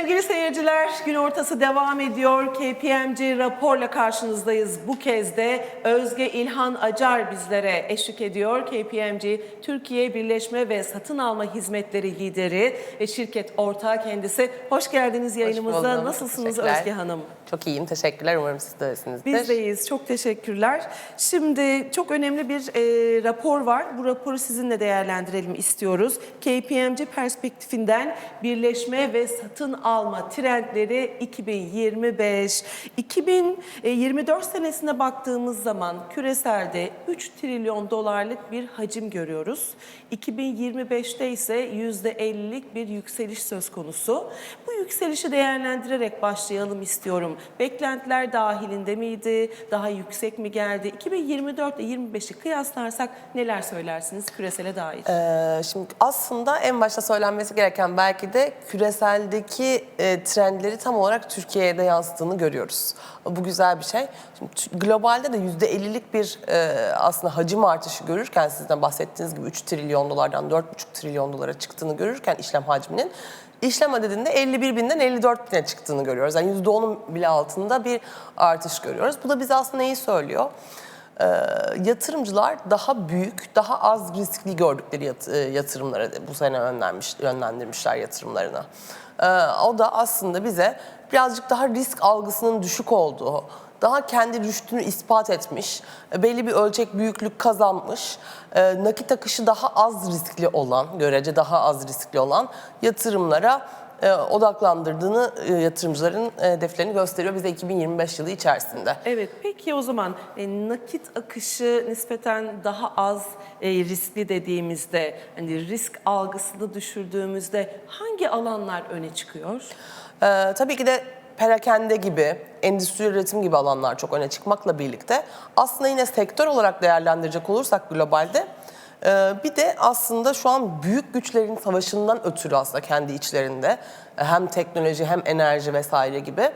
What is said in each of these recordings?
Sevgili seyirciler, gün ortası devam ediyor. KPMG raporla karşınızdayız. Bu kez de Özge İlhan Acar bizlere eşlik ediyor. KPMG Türkiye Birleşme ve Satın Alma Hizmetleri lideri ve şirket ortağı kendisi. Hoş geldiniz yayınımıza. buldum. Nasılsınız. Özge Hanım? Çok iyiyim, teşekkürler. Umarım siz de iyisinizdir. Biz deyiz. Çok teşekkürler. Şimdi çok önemli bir e, rapor var. Bu raporu sizinle değerlendirelim istiyoruz. KPMG perspektifinden birleşme ve satın alma trendleri 2025. 2024 senesine baktığımız zaman küreselde 3 trilyon dolarlık bir hacim görüyoruz. 2025'te ise %50'lik bir yükseliş söz konusu. Bu yükselişi değerlendirerek başlayalım istiyorum. Beklentiler dahilinde miydi? Daha yüksek mi geldi? 2024 ile 25'i kıyaslarsak neler söylersiniz küresele dair? Ee, şimdi aslında en başta söylenmesi gereken belki de küreseldeki e, trendleri tam olarak Türkiye'de yansıttığını görüyoruz. Bu güzel bir şey. Şimdi globalde de %50'lik bir e, aslında hacim artışı görürken sizden bahsettiğiniz gibi 3 trilyon dolardan 4,5 trilyon dolara çıktığını görürken işlem hacminin işlem adedinde 51 binden 54 bine çıktığını görüyoruz. Yani %10'un bile altında bir artış görüyoruz. Bu da bize aslında neyi söylüyor? Ee, yatırımcılar daha büyük, daha az riskli gördükleri yat- e, yatırımlara bu sene yönlenmiş, yönlendirmişler yatırımlarına. Ee, o da aslında bize birazcık daha risk algısının düşük olduğu, daha kendi rüştünü ispat etmiş, e, belli bir ölçek büyüklük kazanmış, e, nakit akışı daha az riskli olan, görece daha az riskli olan yatırımlara e, odaklandırdığını e, yatırımcıların e, hedeflerini gösteriyor bize 2025 yılı içerisinde. Evet, peki o zaman e, nakit akışı nispeten daha az e, riskli dediğimizde, hani risk algısını düşürdüğümüzde hangi alanlar öne çıkıyor? Ee, tabii ki de perakende gibi, endüstri üretim gibi alanlar çok öne çıkmakla birlikte aslında yine sektör olarak değerlendirecek olursak globalde e, bir de aslında şu an büyük güçlerin savaşından ötürü aslında kendi içlerinde e, hem teknoloji hem enerji vesaire gibi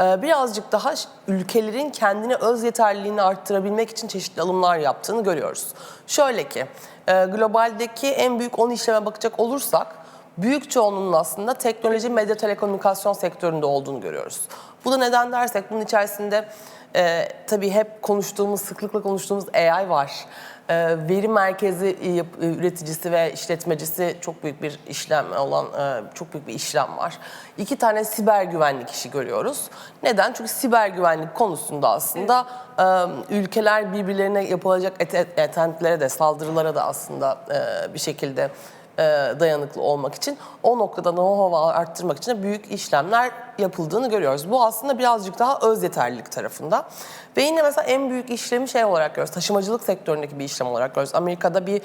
e, birazcık daha ülkelerin kendine öz yeterliliğini arttırabilmek için çeşitli alımlar yaptığını görüyoruz. Şöyle ki e, globaldeki en büyük 10 işleme bakacak olursak büyük çoğunluğunun aslında teknoloji, medya, telekomünikasyon sektöründe olduğunu görüyoruz. Bu da neden dersek bunun içerisinde e, tabii hep konuştuğumuz, sıklıkla konuştuğumuz AI var. E, veri merkezi e, e, üreticisi ve işletmecisi çok büyük bir işlem olan e, çok büyük bir işlem var. İki tane siber güvenlik işi görüyoruz. Neden? Çünkü siber güvenlik konusunda aslında e, ülkeler birbirlerine yapılacak et- et- etentlere de saldırılara da aslında bir şekilde dayanıklı olmak için o noktada know-how'u arttırmak için de büyük işlemler yapıldığını görüyoruz. Bu aslında birazcık daha öz yeterlilik tarafında. Ve yine mesela en büyük işlemi şey olarak görüyoruz. Taşımacılık sektöründeki bir işlem olarak görüyoruz. Amerika'da bir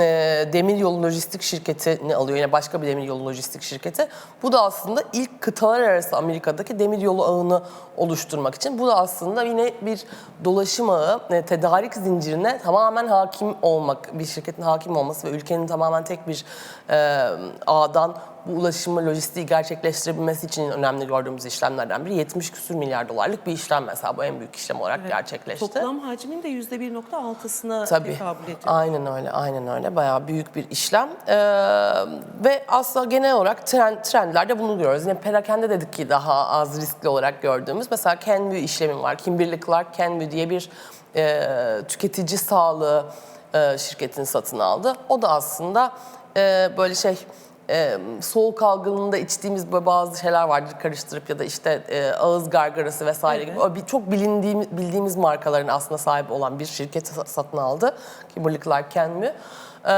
e, demir yolu lojistik şirketini alıyor. Yine başka bir demir yolu lojistik şirketi. Bu da aslında ilk kıtalar arası Amerika'daki demir yolu ağını oluşturmak için. Bu da aslında yine bir dolaşım ağı, e, tedarik zincirine tamamen hakim olmak, bir şirketin hakim olması ve ülkenin tamamen tek bir e, ağdan bu ulaşımı, lojistiği gerçekleştirebilmesi için önemli gördüğümüz işlemlerden biri 70 küsür milyar dolarlık bir işlem mesela bu en büyük işlem olarak gerçekleşti. Toplam hacmin de %1.6'sına Tabii. tekabül ediyor. Aynen öyle, aynen öyle. Bayağı büyük bir işlem. Ee, ve aslında genel olarak trend, trendlerde bunu görüyoruz. Yine perakende dedik ki daha az riskli olarak gördüğümüz. Mesela Kenvue işlemi var. Kimberly Clark Kenvue diye bir e, tüketici sağlığı e, şirketini satın aldı. O da aslında e, böyle şey e, soğuk algınlığında içtiğimiz bazı şeyler vardır karıştırıp ya da işte e, ağız gargarası vesaire gibi o bir, çok bilindiğimiz bildiğimiz markaların aslında sahibi olan bir şirket sa- satın aldı. Kimberly Clark Kenvue. E,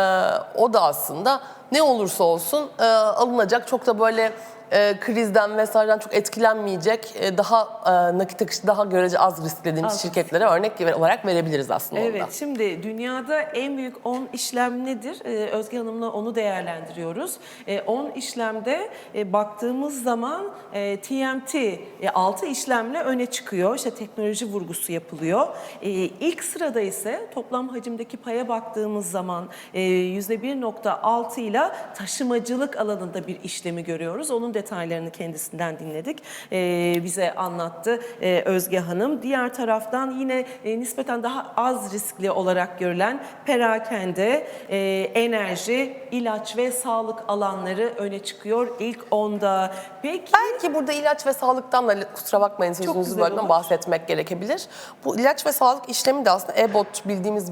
o da aslında ne olursa olsun e, alınacak çok da böyle e, krizden vesaireden çok etkilenmeyecek e, daha e, nakit akışı daha görece az risk dediğimiz Az. şirketlere örnek olarak verebiliriz aslında. Evet, şimdi dünyada en büyük 10 işlem nedir? Ee, Özge Hanım'la onu değerlendiriyoruz. Ee, 10 işlemde e, baktığımız zaman e, TMT e, 6 işlemle öne çıkıyor. İşte teknoloji vurgusu yapılıyor. E, ilk sırada ise toplam hacimdeki paya baktığımız zaman e, %1.6 ile taşımacılık alanında bir işlemi görüyoruz. Onun detaylarını kendisinden dinledik. Ee, bize anlattı e, Özge Hanım. Diğer taraftan yine e, nispeten daha az riskli olarak görülen perakende, e, enerji, ilaç ve sağlık alanları öne çıkıyor ilk onda. Peki Belki burada ilaç ve sağlıktan da kusura bakmayın sözünüzü güzel böldüm olur. bahsetmek gerekebilir. Bu ilaç ve sağlık işlemi de aslında EBOT bildiğimiz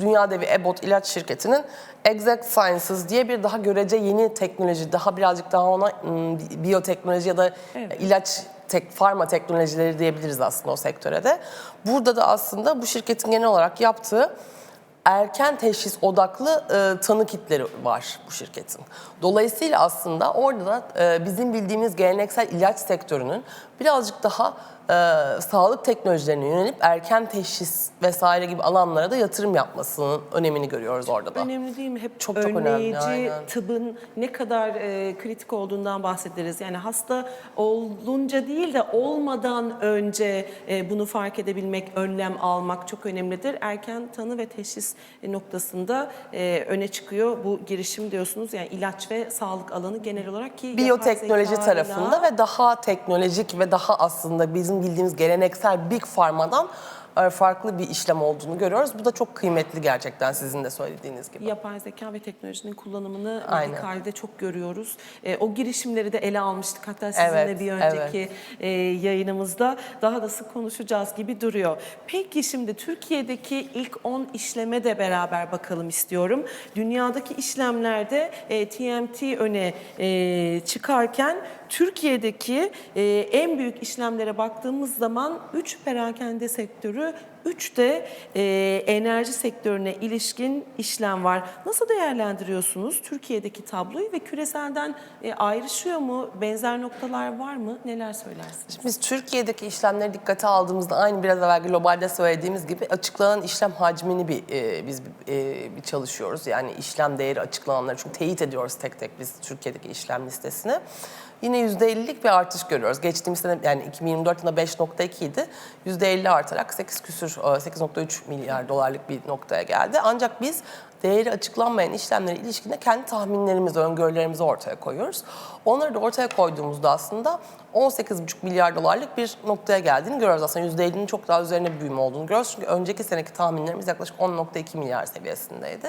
dünya devi EBOT ilaç şirketinin Exact Sciences diye bir daha görece yeni teknoloji, daha birazcık daha ona ım, biyoteknoloji ya da ilaç tek farma teknolojileri diyebiliriz aslında o sektöre de. Burada da aslında bu şirketin genel olarak yaptığı erken teşhis odaklı e, tanı kitleri var bu şirketin. Dolayısıyla aslında orada da e, bizim bildiğimiz geleneksel ilaç sektörünün birazcık daha e, sağlık teknolojilerine yönelip erken teşhis vesaire gibi alanlara da yatırım yapmasının önemini görüyoruz orada da. Önemli değil mi? Hep Çok çok önemli, önleyici aynen. tıbbın ne kadar e, kritik olduğundan bahsederiz. Yani hasta olunca değil de olmadan önce e, bunu fark edebilmek, önlem almak çok önemlidir. Erken tanı ve teşhis noktasında e, öne çıkıyor bu girişim diyorsunuz. Yani ilaç ve sağlık alanı genel olarak ki biyoteknoloji tarafında ve daha teknolojik ve daha aslında bizim bildiğimiz geleneksel Big Pharma'dan e, farklı bir işlem olduğunu görüyoruz. Bu da çok kıymetli gerçekten sizin de söylediğiniz gibi. Yapay zeka ve teknolojinin kullanımını medikalde çok görüyoruz. E, o girişimleri de ele almıştık. Hatta sizinle Evet, bir önceki e, yayınımızda daha da sık konuşacağız gibi duruyor. Peki şimdi Türkiye'deki ilk 10 işleme de beraber bakalım istiyorum. Dünyadaki işlemlerde e, TMT öne e, çıkarken Türkiye'deki e, en büyük işlemlere baktığımız zaman 3 perakende sektörü, 3 de e, enerji sektörüne ilişkin işlem var. Nasıl değerlendiriyorsunuz Türkiye'deki tabloyu ve küreselden e, ayrışıyor mu? Benzer noktalar var mı? Neler söylersiniz? Biz Türkiye'deki işlemleri dikkate aldığımızda aynı biraz evvel globalde söylediğimiz gibi açıklanan işlem hacmini bir e, biz e, bir çalışıyoruz. Yani işlem değeri açıklananları çünkü teyit ediyoruz tek tek biz Türkiye'deki işlem listesini. Yine %50'lik bir artış görüyoruz. Geçtiğimiz sene yani 2024 yılında 5.2 idi. %50 artarak 8 küsür e, 8.3 milyar dolarlık bir noktaya geldi. Ancak biz değeri açıklanmayan işlemlere ilişkinde kendi tahminlerimizi, öngörülerimizi ortaya koyuyoruz. Onları da ortaya koyduğumuzda aslında 18,5 milyar dolarlık bir noktaya geldiğini görüyoruz. Aslında %50'nin çok daha üzerine bir büyüme olduğunu görüyoruz. Çünkü önceki seneki tahminlerimiz yaklaşık 10.2 milyar seviyesindeydi.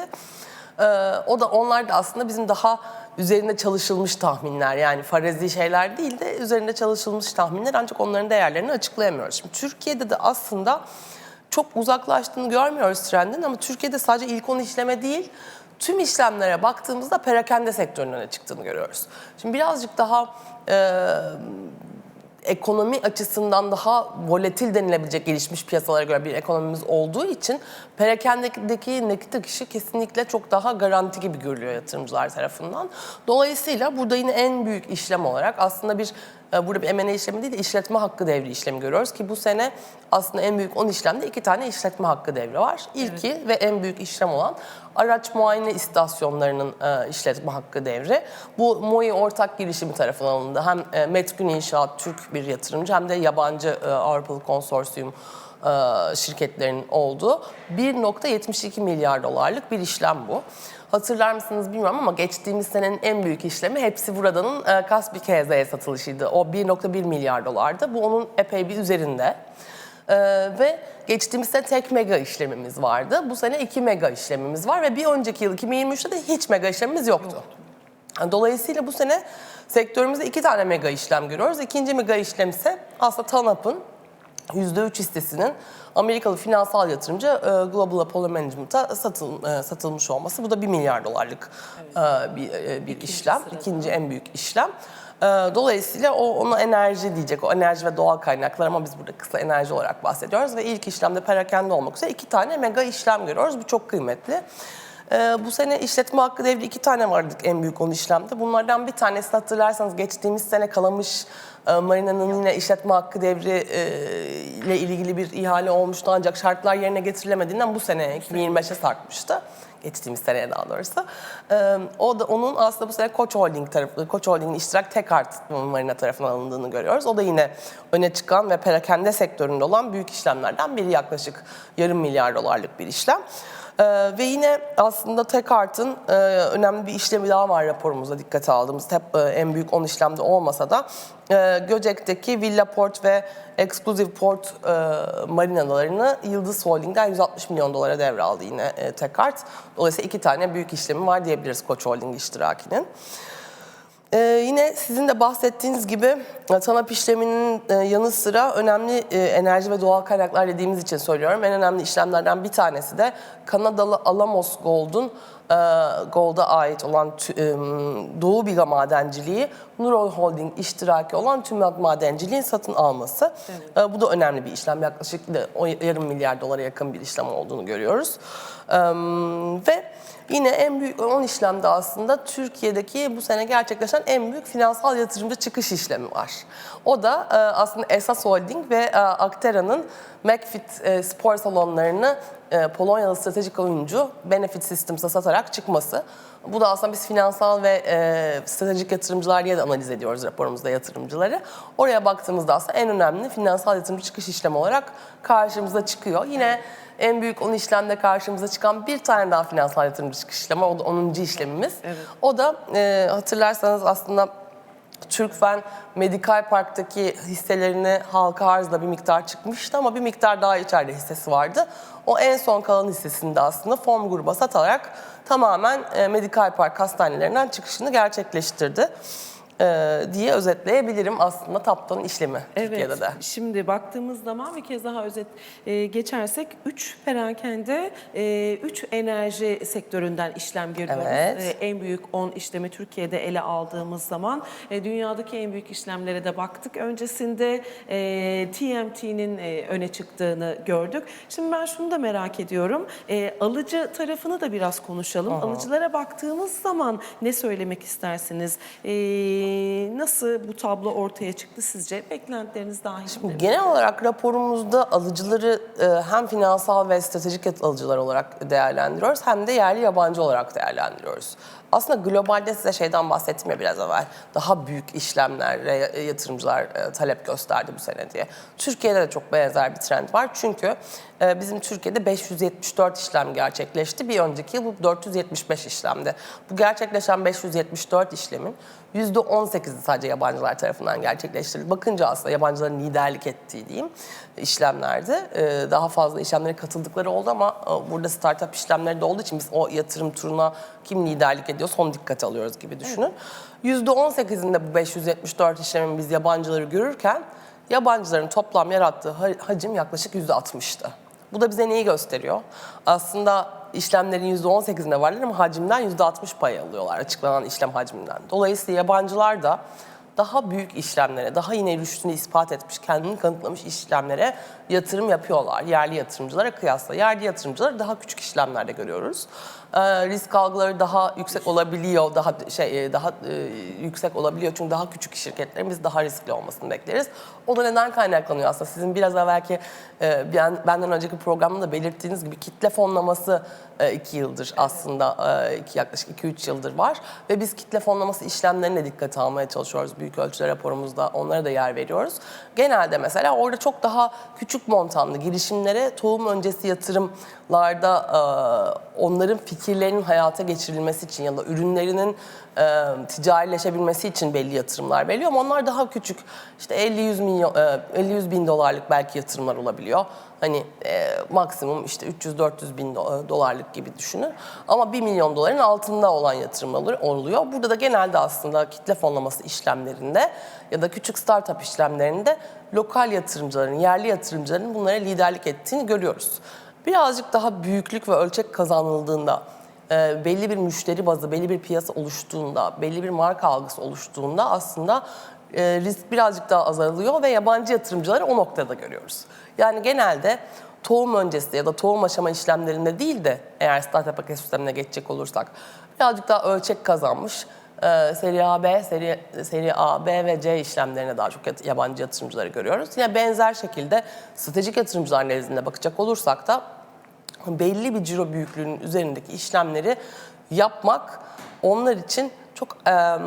Ee, o da onlar da aslında bizim daha üzerinde çalışılmış tahminler yani farazi şeyler değil de üzerinde çalışılmış tahminler ancak onların değerlerini açıklayamıyoruz. Şimdi Türkiye'de de aslında çok uzaklaştığını görmüyoruz trendin ama Türkiye'de sadece ilk 10 işleme değil tüm işlemlere baktığımızda perakende sektörünün öne çıktığını görüyoruz. Şimdi birazcık daha e, ekonomi açısından daha volatil denilebilecek gelişmiş piyasalara göre bir ekonomimiz olduğu için perakendeki nakit akışı kesinlikle çok daha garanti gibi görülüyor yatırımcılar tarafından. Dolayısıyla burada yine en büyük işlem olarak aslında bir e, burada bir M&A işlemi değil de işletme hakkı devri işlemi görüyoruz ki bu sene aslında en büyük 10 işlemde iki tane işletme hakkı devri var. İlki ve en büyük işlem olan araç muayene istasyonlarının e, işletme hakkı devri. Bu MOİ ortak girişimi tarafından alındı. Hem e, Metgün İnşaat Türk bir yatırımcı hem de yabancı e, Avrupalı konsorsiyum e, şirketlerinin olduğu 1.72 milyar dolarlık bir işlem bu. Hatırlar mısınız bilmiyorum ama geçtiğimiz senenin en büyük işlemi hepsi buradanın Kaspi KZ'ye satılışıydı. O 1.1 milyar dolardı. Bu onun epey bir üzerinde. Ee, ve geçtiğimiz sene tek mega işlemimiz vardı. Bu sene iki mega işlemimiz var ve bir önceki yıl 2023'te de hiç mega işlemimiz yoktu. Dolayısıyla bu sene sektörümüzde iki tane mega işlem görüyoruz. İkinci mega işlem ise aslında TANAP'ın %3 hissesinin Amerikalı finansal yatırımcı e, Global Apollo Management'a satıl, e, satılmış olması. Bu da 1 milyar dolarlık e, bir, bir işlem. sırada. İkinci en büyük işlem. Dolayısıyla o ona enerji diyecek, o enerji ve doğal kaynaklar ama biz burada kısa enerji olarak bahsediyoruz ve ilk işlemde perakende olmak üzere iki tane mega işlem görüyoruz. Bu çok kıymetli. Ee, bu sene işletme hakkı devri iki tane vardı en büyük 10 işlemde. Bunlardan bir tanesi hatırlarsanız geçtiğimiz sene Kalamış e, Marina'nın yine işletme hakkı devri e, ile ilgili bir ihale olmuştu ancak şartlar yerine getirilemediğinden bu sene 2025'e sarkmıştı. Geçtiğimiz seneye daha doğrusu. Ee, o da onun aslında bu sene Koç Holding tarafı, Koç Holding'in iştirak Tekart Marina tarafından alındığını görüyoruz. O da yine öne çıkan ve perakende sektöründe olan büyük işlemlerden biri yaklaşık yarım milyar dolarlık bir işlem. Ee, ve yine aslında Tekart'ın e, önemli bir işlemi daha var raporumuzda dikkate aldığımız. Hep e, en büyük 10 işlemde olmasa da e, Göcek'teki Villa Port ve Exclusive Port e, marinalarını Yıldız Holding'den 160 milyon dolara devraldı yine e, Tekart. Dolayısıyla iki tane büyük işlemi var diyebiliriz Koç Holding iştirakinin. Ee, yine sizin de bahsettiğiniz gibi e, TANAP işleminin e, yanı sıra önemli e, enerji ve doğal kaynaklar dediğimiz için söylüyorum. En önemli işlemlerden bir tanesi de Kanadalı Alamos Gold'un e, Gold'a ait olan tü- e, Doğu Biga Madenciliği, Nurol Holding iştiraki olan Tümlat Madenciliğin satın alması. E, bu da önemli bir işlem. Yaklaşık yarım milyar dolara yakın bir işlem olduğunu görüyoruz. Ve Yine en büyük 10 işlemde aslında Türkiye'deki bu sene gerçekleşen en büyük finansal yatırımcı çıkış işlemi var. O da e, aslında Esas Holding ve e, Aktera'nın McFit e, spor salonlarını Polonyalı stratejik oyuncu Benefit Systems'a satarak çıkması. Bu da aslında biz finansal ve e, stratejik yatırımcılar diye de analiz ediyoruz raporumuzda yatırımcıları. Oraya baktığımızda aslında en önemli finansal yatırımcı çıkış işlemi olarak karşımıza çıkıyor. Yine en büyük 10 işlemde karşımıza çıkan bir tane daha finansal yatırımcı çıkış işlemi. O da 10. işlemimiz. O da e, hatırlarsanız aslında Türkfen Medikal Park'taki hisselerini halka arzla bir miktar çıkmıştı ama bir miktar daha içeride hissesi vardı. O en son kalan hissesini de aslında form gruba satarak tamamen e, Medikal Park hastanelerinden çıkışını gerçekleştirdi e, diye özetleyebilirim aslında Tapton'un işlemi Türkiye'de de. Şimdi baktığımız zaman bir kez daha özet e, geçersek 3 perakende, 3 enerji sektöründen işlem görüyoruz. Evet. E, en büyük 10 işlemi Türkiye'de ele aldığımız zaman e, dünyadaki en büyük işlemlere de baktık. Öncesinde e, TMT'nin e, öne çıktığını gördük. Şimdi ben şunu da merak ediyorum. E, alıcı tarafını da biraz konuşalım. Alıcılara baktığımız zaman ne söylemek istersiniz? E, nasıl bu tablo ortaya çıktı sizce? Beklentileriniz dahilinde. Genel olarak raporumuzda alıcıları e, hem finansal ve stratejik alıcılar olarak değerlendiriyoruz hem de yerli yabancı olarak değerlendiriyoruz. Aslında globalde size şeyden bahsettim ya biraz evvel. Daha büyük işlemlere yatırımcılar e, talep gösterdi bu sene diye. Türkiye'de de çok benzer bir trend var. Çünkü e, bizim Türkiye'de 574 işlem gerçekleşti. Bir önceki yıl bu 475 işlemdi. Bu gerçekleşen 574 işlemin %18'i sadece yabancılar tarafından gerçekleştirildi. Bakınca aslında yabancıların liderlik ettiği diyeyim işlemlerde e, daha fazla işlemlere katıldıkları oldu ama e, burada startup işlemleri de olduğu için biz o yatırım turuna kim liderlik ediyor son dikkate alıyoruz gibi düşünün. %18'inde bu 574 işlemin biz yabancıları görürken yabancıların toplam yarattığı ha- hacim yaklaşık %60'tı. Bu da bize neyi gösteriyor? Aslında işlemlerin %18'inde varlar ama hacimden %60 pay alıyorlar açıklanan işlem hacminden. Dolayısıyla yabancılar da daha büyük işlemlere, daha yine rüştünü ispat etmiş, kendini kanıtlamış işlemlere yatırım yapıyorlar. Yerli yatırımcılara kıyasla. Yerli yatırımcıları daha küçük işlemlerde görüyoruz. Ee, risk algıları daha yüksek olabiliyor, daha şey e, daha e, yüksek olabiliyor çünkü daha küçük şirketlerin biz daha riskli olmasını bekleriz. O da neden kaynaklanıyor aslında? Sizin biraz evvelki e, ben, benden önceki programda da belirttiğiniz gibi kitle fonlaması e, iki yıldır aslında e, iki, yaklaşık 2-3 yıldır var ve biz kitle fonlaması işlemlerine dikkate almaya çalışıyoruz büyük ölçüde raporumuzda onlara da yer veriyoruz. Genelde mesela orada çok daha küçük montanlı girişimlere tohum öncesi e, onların fikirlerinin hayata geçirilmesi için ya da ürünlerinin ticarileşebilmesi için belli yatırımlar veriliyor ama onlar daha küçük. İşte 50-100 milyon, e, 50-100 bin dolarlık belki yatırımlar olabiliyor. Hani maksimum işte 300-400 bin do- dolarlık gibi düşünün. Ama 1 milyon doların altında olan yatırımlar oluyor. Burada da genelde aslında kitle fonlaması işlemlerinde ya da küçük startup işlemlerinde lokal yatırımcıların, yerli yatırımcıların bunlara liderlik ettiğini görüyoruz. Birazcık daha büyüklük ve ölçek kazanıldığında e, belli bir müşteri bazı, belli bir piyasa oluştuğunda, belli bir marka algısı oluştuğunda aslında e, risk birazcık daha azalıyor ve yabancı yatırımcıları o noktada görüyoruz. Yani genelde tohum öncesi ya da tohum aşama işlemlerinde değil de eğer startup ekosistemine geçecek olursak birazcık daha ölçek kazanmış e, seri A, B, seri, seri A, B ve C işlemlerine daha çok yabancı yatırımcıları görüyoruz. Yine benzer şekilde stratejik yatırımcılar nezdinde bakacak olursak da belli bir ciro büyüklüğünün üzerindeki işlemleri yapmak onlar için çok em,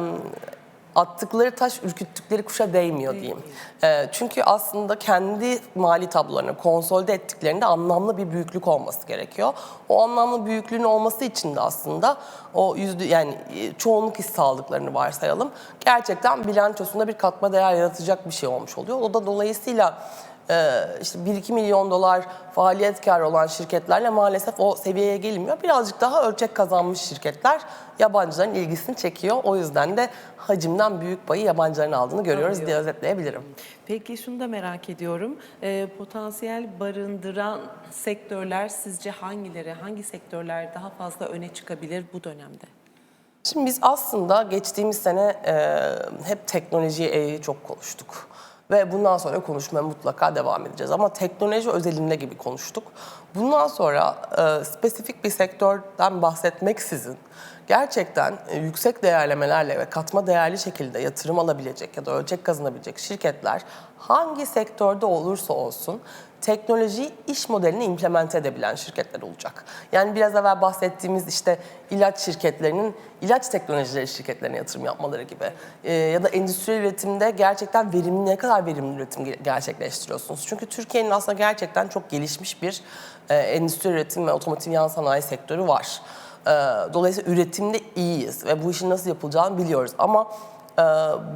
attıkları taş ürküttükleri kuşa değmiyor diyeyim. Ee, çünkü aslında kendi mali tablolarını konsolide ettiklerinde anlamlı bir büyüklük olması gerekiyor. O anlamlı büyüklüğün olması için de aslında o yüzde yani e, çoğunluk hisse aldıklarını varsayalım. Gerçekten bilançosunda bir katma değer yaratacak bir şey olmuş oluyor. O da dolayısıyla işte 1-2 milyon dolar faaliyet karı olan şirketlerle maalesef o seviyeye gelmiyor. Birazcık daha ölçek kazanmış şirketler yabancıların ilgisini çekiyor. O yüzden de hacimden büyük payı yabancıların aldığını görüyoruz Alıyor. diye özetleyebilirim. Peki şunu da merak ediyorum. Ee, potansiyel barındıran sektörler sizce hangileri, hangi sektörler daha fazla öne çıkabilir bu dönemde? Şimdi biz aslında geçtiğimiz sene e, hep teknolojiye çok konuştuk. Ve bundan sonra konuşmaya mutlaka devam edeceğiz. Ama teknoloji özelinde gibi konuştuk. Bundan sonra e, spesifik bir sektörden bahsetmeksizin gerçekten e, yüksek değerlemelerle ve katma değerli şekilde yatırım alabilecek ya da ölçek kazanabilecek şirketler hangi sektörde olursa olsun teknolojiyi iş modeline implemente edebilen şirketler olacak. Yani biraz evvel bahsettiğimiz işte ilaç şirketlerinin ilaç teknolojileri şirketlerine yatırım yapmaları gibi Ee, ya da endüstriyel üretimde gerçekten verimli ne kadar verimli üretim ge- gerçekleştiriyorsunuz. Çünkü Türkiye'nin aslında gerçekten çok gelişmiş bir e, endüstri üretim ve otomotiv yan sanayi sektörü var. Ee, dolayısıyla üretimde iyiyiz ve bu işin nasıl yapılacağını biliyoruz ama ee,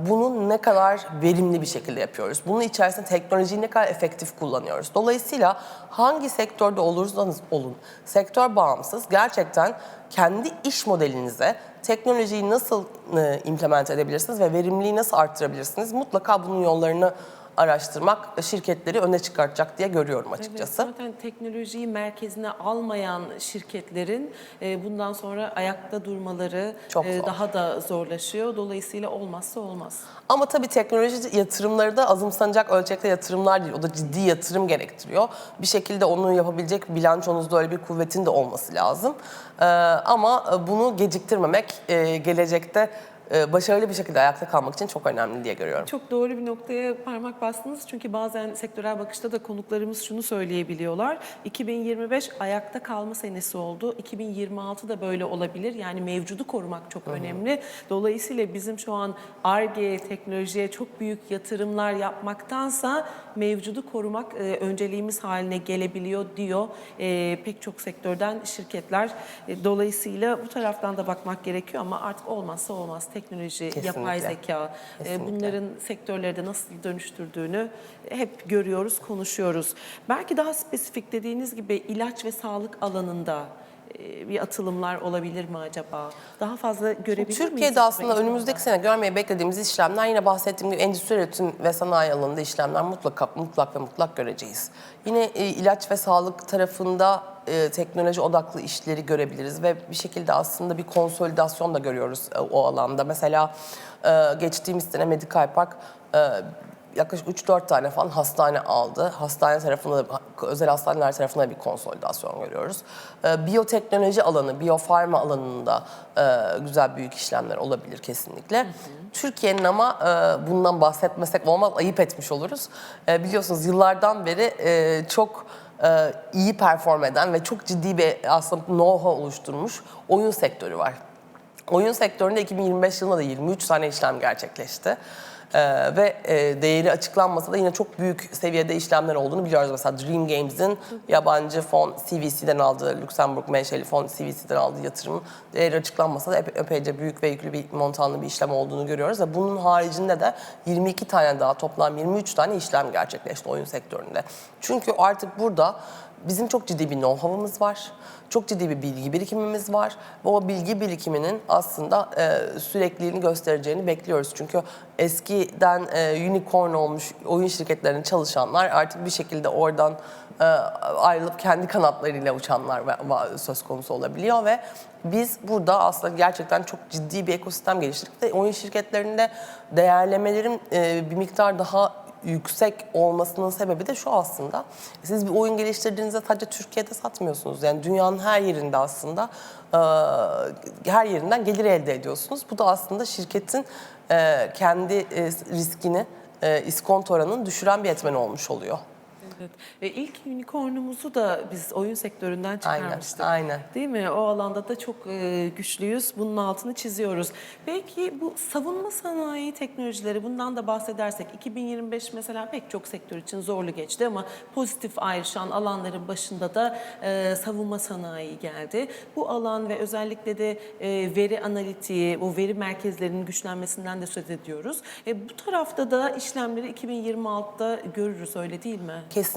bunu ne kadar verimli bir şekilde yapıyoruz. Bunun içerisinde teknolojiyi ne kadar efektif kullanıyoruz. Dolayısıyla hangi sektörde olursanız olun, sektör bağımsız gerçekten kendi iş modelinize teknolojiyi nasıl e, implement edebilirsiniz ve verimliliği nasıl arttırabilirsiniz? Mutlaka bunun yollarını araştırmak şirketleri öne çıkartacak diye görüyorum açıkçası. Evet, zaten teknolojiyi merkezine almayan şirketlerin e, bundan sonra ayakta durmaları Çok e, zor. daha da zorlaşıyor. Dolayısıyla olmazsa olmaz. Ama tabii teknoloji yatırımları da azımsanacak ölçekte yatırımlar değil. O da ciddi yatırım gerektiriyor. Bir şekilde onu yapabilecek bilançonuzda öyle bir kuvvetin de olması lazım. Ee, ama bunu geciktirmemek e, gelecekte e, başarılı bir şekilde ayakta kalmak için çok önemli diye görüyorum. Çok doğru bir noktaya parmak bastınız. Çünkü bazen sektörel bakışta da konuklarımız şunu söyleyebiliyorlar. 2025 ayakta kalma senesi oldu. 2026 da böyle olabilir. Yani mevcudu korumak çok önemli. Dolayısıyla bizim şu an ARGE, teknolojiye çok büyük yatırımlar yapmaktansa mevcudu korumak e, önceliğimiz haline gelebiliyor diyor e, pek çok sektörden şirketler. E, dolayısıyla bu taraftan da bakmak gerekiyor ama artık olmazsa olmaz. Teknoloji, yapay Kesinlikle. zeka, e, Kesinlikle. bunların sektörlerde nasıl dönüştürdüğünü hep görüyoruz, konuşuyoruz. Belki daha spesifik dediğiniz gibi ilaç ve sağlık alanında bir atılımlar olabilir mi acaba? Daha fazla görebilir miyiz? Türkiye'de aslında önümüzdeki sene görmeye beklediğimiz işlemler yine bahsettiğim gibi endüstri üretim ve sanayi alanında işlemler mutlaka mutlak ve mutlak göreceğiz. Yine e, ilaç ve sağlık tarafında e, teknoloji odaklı işleri görebiliriz ve bir şekilde aslında bir konsolidasyon da görüyoruz e, o alanda. Mesela e, geçtiğimiz sene Medical Park e, yaklaşık 3-4 tane falan hastane aldı. Hastane tarafında, da- özel hastaneler tarafında da bir konsolidasyon görüyoruz. Ee, biyoteknoloji alanı, biyofarma alanında e, güzel büyük işlemler olabilir kesinlikle. Türkiye'nin ama e, bundan bahsetmesek olmaz, ayıp etmiş oluruz. E, biliyorsunuz yıllardan beri e, çok e, iyi perform eden ve çok ciddi bir aslında know-how oluşturmuş oyun sektörü var. Oyun sektöründe 2025 yılında da 23 tane işlem gerçekleşti. Ee, ve e, değeri açıklanmasa da yine çok büyük seviyede işlemler olduğunu biliyoruz. Mesela Dream Games'in yabancı fon CVC'den aldığı, Lüksemburg menşeli fon CVC'den aldığı yatırım değeri açıklanmasa da epe- epeyce büyük ve yüklü bir montanlı bir işlem olduğunu görüyoruz. Ve bunun haricinde de 22 tane daha toplam 23 tane işlem gerçekleşti oyun sektöründe. Çünkü artık burada bizim çok ciddi bir know-how'ımız var. Çok ciddi bir bilgi birikimimiz var ve o bilgi birikiminin aslında e, sürekliliğini göstereceğini bekliyoruz. Çünkü eskiden e, unicorn olmuş oyun şirketlerinin çalışanlar artık bir şekilde oradan e, ayrılıp kendi kanatlarıyla uçanlar söz konusu olabiliyor ve biz burada aslında gerçekten çok ciddi bir ekosistem geliştirdik ve oyun şirketlerinde değerlemelerin e, bir miktar daha yüksek olmasının sebebi de şu aslında. Siz bir oyun geliştirdiğinizde sadece Türkiye'de satmıyorsunuz. Yani dünyanın her yerinde aslında her yerinden gelir elde ediyorsunuz. Bu da aslında şirketin kendi riskini, iskonto oranını düşüren bir etmen olmuş oluyor. Evet. Ve ilk unicornumuzu da biz oyun sektöründen Aynen, çıkarmıştık. aynen. Değil mi? O alanda da çok e, güçlüyüz. Bunun altını çiziyoruz. Peki bu savunma sanayi teknolojileri bundan da bahsedersek 2025 mesela pek çok sektör için zorlu geçti ama pozitif ayrışan alanların başında da e, savunma sanayi geldi. Bu alan ve özellikle de e, veri analitiği, o veri merkezlerinin güçlenmesinden de söz ediyoruz. E, bu tarafta da işlemleri 2026'da görürüz öyle değil mi? Kesinlikle.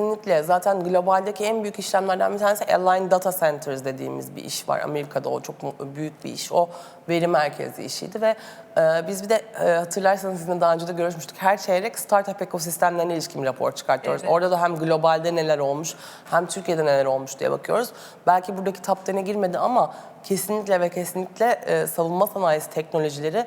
Zaten globaldeki en büyük işlemlerden bir tanesi Align Data Centers dediğimiz bir iş var. Amerika'da o çok büyük bir iş. O veri merkezi işiydi ve e, biz bir de e, hatırlarsanız sizinle daha önce de görüşmüştük. Her çeyrek startup ekosistemlerine ilişkin bir rapor çıkartıyoruz. Evet. Orada da hem globalde neler olmuş hem Türkiye'de neler olmuş diye bakıyoruz. Belki buradaki top 10'e girmedi ama kesinlikle ve kesinlikle e, savunma sanayisi teknolojileri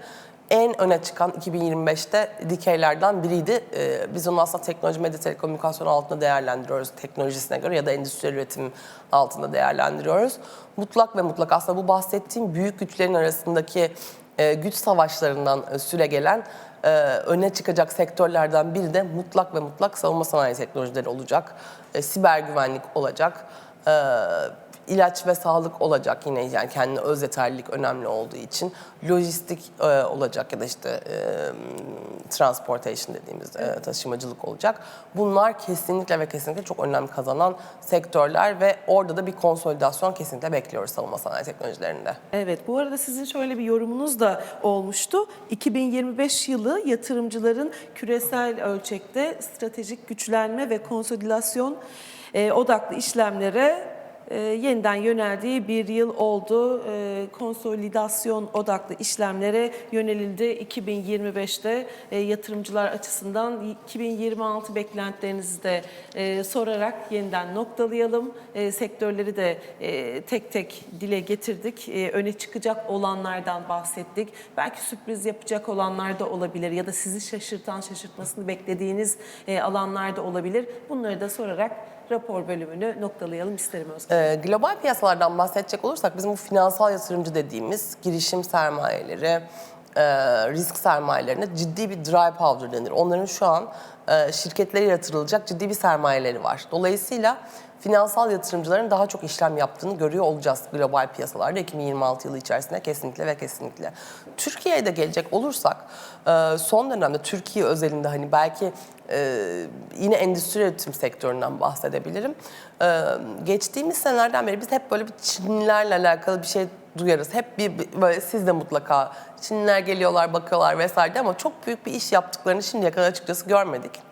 en öne çıkan 2025'te dikeylerden biriydi. Ee, biz onu aslında teknoloji, medya, telekomünikasyon altında değerlendiriyoruz teknolojisine göre ya da endüstriyel üretim altında değerlendiriyoruz. Mutlak ve mutlak aslında bu bahsettiğim büyük güçlerin arasındaki e, güç savaşlarından e, süre gelen e, öne çıkacak sektörlerden biri de mutlak ve mutlak savunma sanayi teknolojileri olacak. Siber güvenlik olacak. E, ilaç ve sağlık olacak yine yani kendine öz yeterlilik önemli olduğu için lojistik e, olacak ya da işte e, transportation dediğimiz e, taşımacılık olacak. Bunlar kesinlikle ve kesinlikle çok önemli kazanan sektörler ve orada da bir konsolidasyon kesinlikle bekliyoruz savunma sanayi teknolojilerinde. Evet, bu arada sizin şöyle bir yorumunuz da olmuştu. 2025 yılı yatırımcıların küresel ölçekte stratejik güçlenme ve konsolidasyon e, odaklı işlemlere e, yeniden yöneldiği bir yıl oldu. E, konsolidasyon odaklı işlemlere yönelildi 2025'te e, yatırımcılar açısından 2026 beklentilerinizi de e, sorarak yeniden noktalayalım. E, sektörleri de e, tek tek dile getirdik. E, öne çıkacak olanlardan bahsettik. Belki sürpriz yapacak olanlar da olabilir ya da sizi şaşırtan, şaşırtmasını beklediğiniz e, alanlar da olabilir. Bunları da sorarak rapor bölümünü noktalayalım isterim Özgür. Ee, global piyasalardan bahsedecek olursak bizim bu finansal yatırımcı dediğimiz girişim sermayeleri, e, risk sermayelerine ciddi bir dry powder denir. Onların şu an e, şirketlere yatırılacak ciddi bir sermayeleri var. Dolayısıyla finansal yatırımcıların daha çok işlem yaptığını görüyor olacağız global piyasalarda 2026 yılı içerisinde kesinlikle ve kesinlikle. Türkiye'ye de gelecek olursak e, son dönemde Türkiye özelinde hani belki e, yine endüstri üretim sektöründen bahsedebilirim. E, geçtiğimiz senelerden beri biz hep böyle bir Çinlilerle alakalı bir şey duyarız. Hep bir, bir- böyle siz de mutlaka Çinliler geliyorlar, bakıyorlar vesaire ama çok büyük bir iş yaptıklarını şimdiye kadar açıkçası görmedik.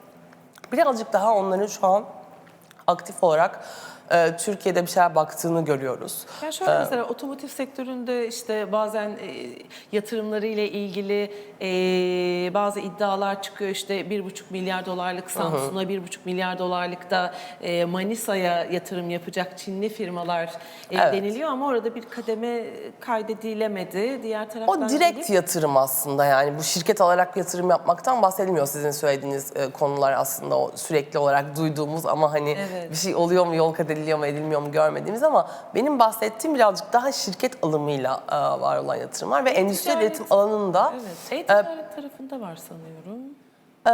Birazcık daha onların şu an aktif olarak e, Türkiye'de bir şeyler baktığını görüyoruz. Ya şöyle mesela otomotiv sektöründe işte bazen e, yatırımları ile ilgili e, bazı iddialar çıkıyor. İşte 1,5 milyar dolarlık Samsun'a, 1,5 milyar dolarlık da e, Manisa'ya yatırım yapacak Çinli firmalar e, Evet. deniliyor ama orada bir kademe kaydedilemedi. Diğer taraftan O direkt gelip- yatırım aslında yani bu şirket alarak yatırım yapmaktan bahsedilmiyor sizin söylediğiniz e, konular aslında o sürekli olarak duyduğumuz ama hani Evet. bir şey oluyor mu yol kat ediliyor mu edilmiyor mu görmediğimiz ama benim bahsettiğim birazcık daha şirket alımıyla e, var olan yatırımlar ve endüstri ticaret- üretim alanında Evet. E-ticaret tarafında var sanıyorum. Ee,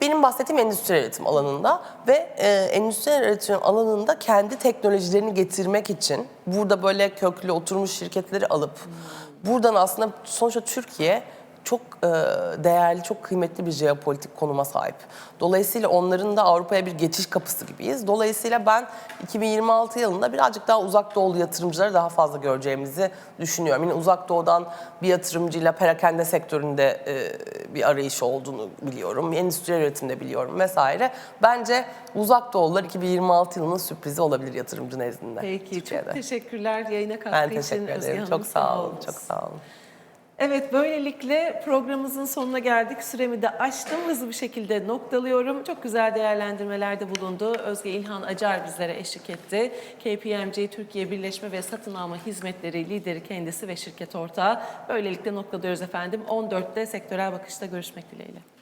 benim bahsettiğim endüstri üretim alanında ve e, endüstri üretim alanında kendi teknolojilerini getirmek için burada böyle köklü oturmuş şirketleri alıp buradan aslında sonuçta Türkiye çok e, değerli, çok kıymetli bir jeopolitik konuma sahip. Dolayısıyla onların da Avrupa'ya bir geçiş kapısı gibiyiz. Dolayısıyla ben 2026 yılında birazcık daha uzak doğulu yatırımcıları daha fazla göreceğimizi düşünüyorum. Yine uzak doğudan bir yatırımcıyla perakende sektöründe e, bir arayış olduğunu biliyorum. Endüstriyel üretimde biliyorum vesaire. Bence uzak doğulular 2026 yılının sürprizi olabilir yatırımcı nezdinde. Peki Türkiye'de. çok teşekkürler yayına katkı Ben için teşekkür Özge ederim. Çok sağ olun. Çok sağ olun. Evet böylelikle programımızın sonuna geldik. Süremi de açtım. Hızlı bir şekilde noktalıyorum. Çok güzel değerlendirmelerde bulundu. Özge İlhan Acar bizlere eşlik etti. KPMG Türkiye Birleşme ve Satın Alma Hizmetleri lideri kendisi ve şirket ortağı. Böylelikle noktalıyoruz efendim. 14'te sektörel bakışta görüşmek dileğiyle.